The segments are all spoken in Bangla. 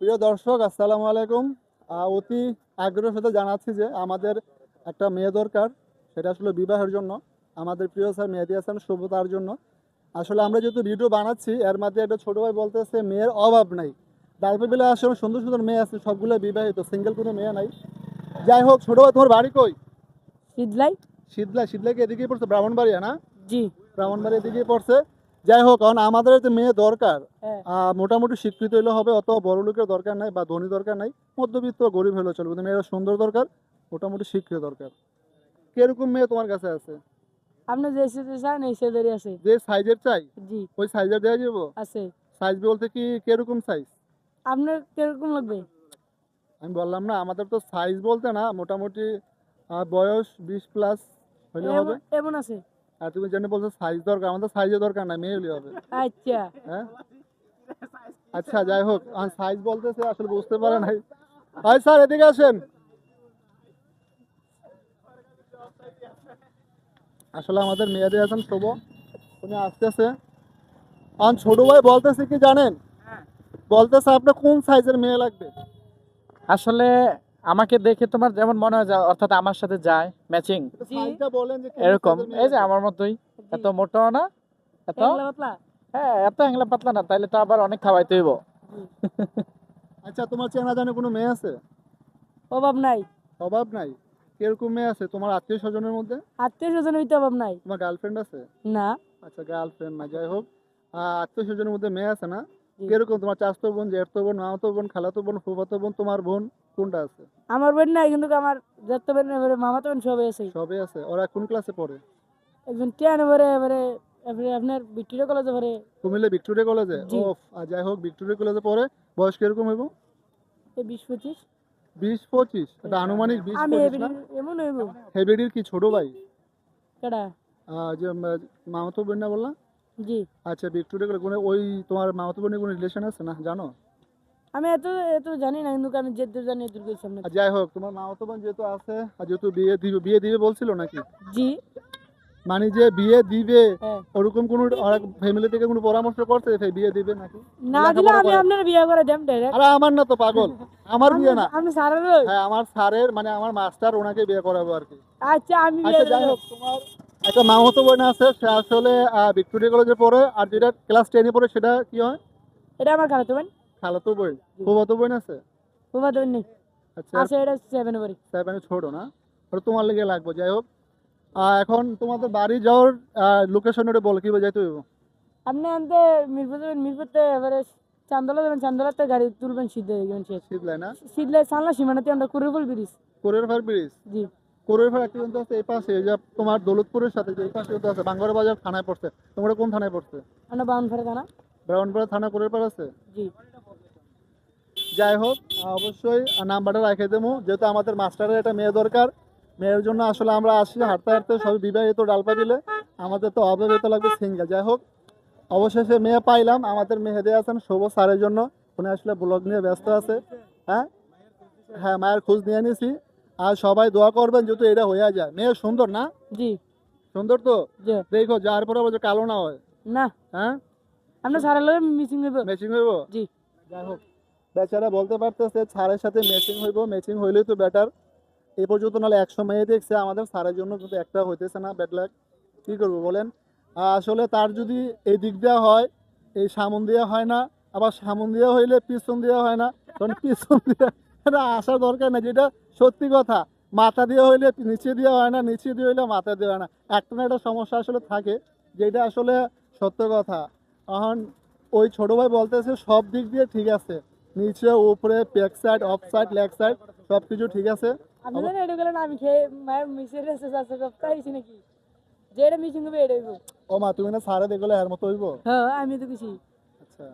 প্রিয় দর্শক আসসালামু আলাইকুম। অতি আগ্রহের সাথে জানাচ্ছি যে আমাদের একটা মেয়ে দরকার সেটা আসলে বিবাহের জন্য। আমাদের প্রিয় স্যার মেহেদি হাসান শুভ তার জন্য। আসলে আমরা যেহেতু ভিডিও বানাচ্ছি এর মধ্যে একটা ছোটো ভাই বলতেছে মেয়ের অভাব নাই। ডালপে বেলা আসলে সুন্দর সুন্দর মেয়ে আছে সবগুলো বিবাহিত সিঙ্গেল কোনো মেয়ে নাই। যাই হোক ছোটো ভাই তোমার বাড়ি কই? শীতলাই শীতলা শীতলা কি এদিকেই পড়ছে ব্রাহ্মণবাড়িয়া না? জি। ব্রাহ্মণবাড়িয়া এদিকেই পড়ছে। যাই হোক কারণ আমাদের যে মেয়ে দরকার হ্যাঁ। মোটামুটি শিক্ষিত হইলে হবে অত বড় লোকের দরকার নাই বা ধনী দরকার নাই মধ্যবিত্ত গরিব হলেও চলবে কিন্তু মেয়েরা সুন্দর দরকার মোটামুটি শিক্ষিত দরকার। কীরকম মেয়ে তোমার কাছে আছে? আপনি যে সেতে চান এই সেদেরই আছে। যে সাইজের চাই? জি। ওই সাইজের দেওয়া যাব আছে। সাইজ বলতে কি কীরকম সাইজ? আপনার কীরকম লাগবে? আমি বললাম না আমাদের তো সাইজ বলতে না মোটামুটি বয়স বিশ প্লাস হলে হবে। এমন আছে? আর তুমি জেনে বলছো সাইজ দরকার আমাদের সাইজের দরকার না মেয়ে হলে হবে। আচ্ছা। হ্যাঁ? আচ্ছা যাই হোক সাইজ বলতেছে আসলে বুঝতে পারে নাই। ভাই স্যার এদিকে আসেন। আসলে আমাদের মেয়েদের আছেন শুভ উনি আসতেছে। আর ছোট ভাই বলতেছে কি জানেন? বলতেছে আপনার কোন সাইজের মেয়ে লাগবে? আসলে আমাকে দেখে তোমার যেমন মনে হয় অর্থাৎ আমার সাথে যায় ম্যাচিং জি। সাইজটা বলেন যে কোন এরকম। এই যে আমার মতোই। এত মোটাও না এত হ্যাঁ এত হ্যাংলা পাতলা না তাইলে তো আবার অনেক খাওয়াইতে হইব। আচ্ছা তোমার চেনা জানে কোনো মেয়ে আছে? অভাব নাই। অভাব নাই? কীরকম মেয়ে আছে তোমার আত্মীয় স্বজনের মধ্যে? আত্মীয় স্বজন হইতে অভাব নাই। তোমার গার্লফ্রেন্ড আছে? না। আচ্ছা গার্লফ্রেন্ড না যাই হোক। আত্মীয় স্বজনের মধ্যে মেয়ে আছে না? কীরকম তোমার চাচতো বোন জ্যাঠতো বোন মামাতো বোন খালাতো বোন ফুফাতো বোন তোমার বোন? কোনটা আছে? আমার বোন নাই কিন্তু আমার যত বোন এবারে মামা তো বোন সবাই আছে। সবই আছে। ওরা কোন ক্লাসে পড়ে? একজন টিয়ান এবারে এবারে এবারে আপনার ভিক্টোরিয়া কলেজে এবারে কুমিল্লা ভিক্টোরিয়া কলেজে। ও যাই হোক ভিক্টোরিয়া কলেজে পড়ে। বয়স কীরকম হইব বিশ পঁচিশ। বিশ পঁচিশ? এটা আনুমানিক বিশ এমন হইব। হেবিডির কি ছোট ভাই? কেডা? যে মামাতো বোন না বললাম? জি। আচ্ছা ভিক্টোরিয়া কলেজ ওই তোমার মামাতো বোনের কোনো রিলেশন আছে না? জানো? আমি এত এত জানি না কিন্তু আমি যেহেতু জানি এত কিছু সামনে যাই হোক তোমার মামাতো বোন যেহেতু আছে আর যেহেতু বিয়ে দিবে বিয়ে দিবে বলছিল নাকি? জি। মানে যে বিয়ে দিবে হ্যাঁ। ওরকম কোনো ফ্যামিলি থেকে কোনো পরামর্শ করছে যে বিয়ে দিবে নাকি? না দিলে আমি আপনার বিয়ে করে দেম ডাইরেক্ট আরে আমার না তো পাগল। আমার বিয়ে না। আমি সারা হ্যাঁ আমার স্যারের মানে আমার মাস্টার ওনাকে বিয়ে করাবো আর কি। আচ্ছা আমি বিয়ে আচ্ছা যাই হোক তোমার একটা মামাতো বোন আছে সে আসলে ভিক্টোরিয়া কলেজে পড়ে আর যেটা ক্লাস টেনে পড়ে সেটা কি হয়? এটা আমার খালাতো বোন। খালাতো বোন ফুফাতো বোন আছে? বাবা তো নেই। আচ্ছা। আছে এটা সেভেন পড়ি সেভেনে ছোট না? ওটা তোমার লেগে লাগবে যাই হোক। এখন তোমাদের বাড়ি যাওয়ার লোকেশন ওটা বল কীভাবে যাইতে হইব? আপনি আনতে মিরপুর যাবেন মিরপুরতে এবারে চান্দলা যাবেন চান্দলাতে গাড়ি তুলবেন সিদ্ধ হয়ে যাবেন শেষ। শীতলাই না? সানলা সীমানাতে আমরা ব্রিজ। ব্রিজ? জি। একটা আছে এই পাশে যে তোমার দৌলতপুরের সাথে যে এই পাশে আছে বাঙ্গারা বাজার থানায় পড়ছে। তোমরা কোন থানায় পড়ছে? আমরা বাউন ফেরে থানা। ব্রাহ্মণপাড়া থানা কোরের পার আছে? জি। যাই হোক অবশ্যই নাম্বারটা রেখে দেবো। যেহেতু আমাদের মাস্টারের একটা মেয়ে দরকার মেয়ের জন্য আসলে আমরা আসি হাঁটতে হাঁটতে সবই বিবাহিত ডালপা দিলে আমাদের তো অবিবাহিত লাগবে সিঙ্গেল। যাই হোক অবশেষে মেয়ে পাইলাম আমাদের মেহেদে আছেন শুভ স্যারের জন্য। উনি আসলে ব্লগ নিয়ে ব্যস্ত আছে। হ্যাঁ? হ্যাঁ মায়ের খোঁজ নিয়ে নিয়েছি আর সবাই দোয়া করবেন যেহেতু এটা হয়ে যায়। মেয়ে সুন্দর না? জি। সুন্দর তো? দেখো যার পরে বলছে কালো না হয়। না। হ্যাঁ? আমরা সারা লোক মিসিং হইব। ম্যাচিং হইব? জি। যাই হোক বেচারা বলতে পারতেছে, স্যারের সাথে ম্যাচিং হইব ম্যাচিং হইলেই তো বেটার এ পর্যন্ত নাহলে একশো মেয়ে দেখছে, আমাদের স্যারের জন্য কিন্তু একটা হইতেছে না ব্যাড কী করব বলেন? আসলে তার যদি এই দিক দেওয়া হয়, এই সামন দেওয়া হয় না, আবার সামন দেওয়া হইলে পিছন দেওয়া হয় না তখন পিছন দেওয়া আসার দরকার না যেটা সত্যি কথা। মাথা দেওয়া হইলে নিচে দেওয়া হয় না, নিচে দিয়ে হইলে মাথা দেওয়া হয় না। একটা না একটা সমস্যা আসলে থাকে, যেটা আসলে সত্য কথা। এখন ওই ছোটো ভাই বলতেছে, সব দিক দিয়ে ঠিক আছে। নিচে উপরে back side off side leg side সব কিছু ঠিক আছে? আপনি জানেন এটা গেলেন আমি খেয়ে মায়ের মিসের রেসে আছে সব খাইছি নাকি? যেটা মিসিং হবে এটা হইব। ও মা তুমি না সারে দেখলে এর মতো হইব? হ্যাঁ আমি তো কিছু আচ্ছা।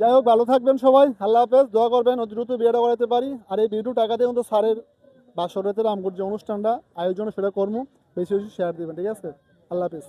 যাই হোক ভালো থাকবেন সবাই। আল্লাহ হাফেজ দোয়া করবেন দ্রুত বিয়েটা করাতে পারি। আর এই ভিডিও টাকা দিয়ে কিন্তু স্যারের বাসরেতের আমগুর যে অনুষ্ঠানটা আয়োজন সেটা করব বেশি বেশি শেয়ার দিবেন ঠিক আছে? আল্লাহ হাফেজ।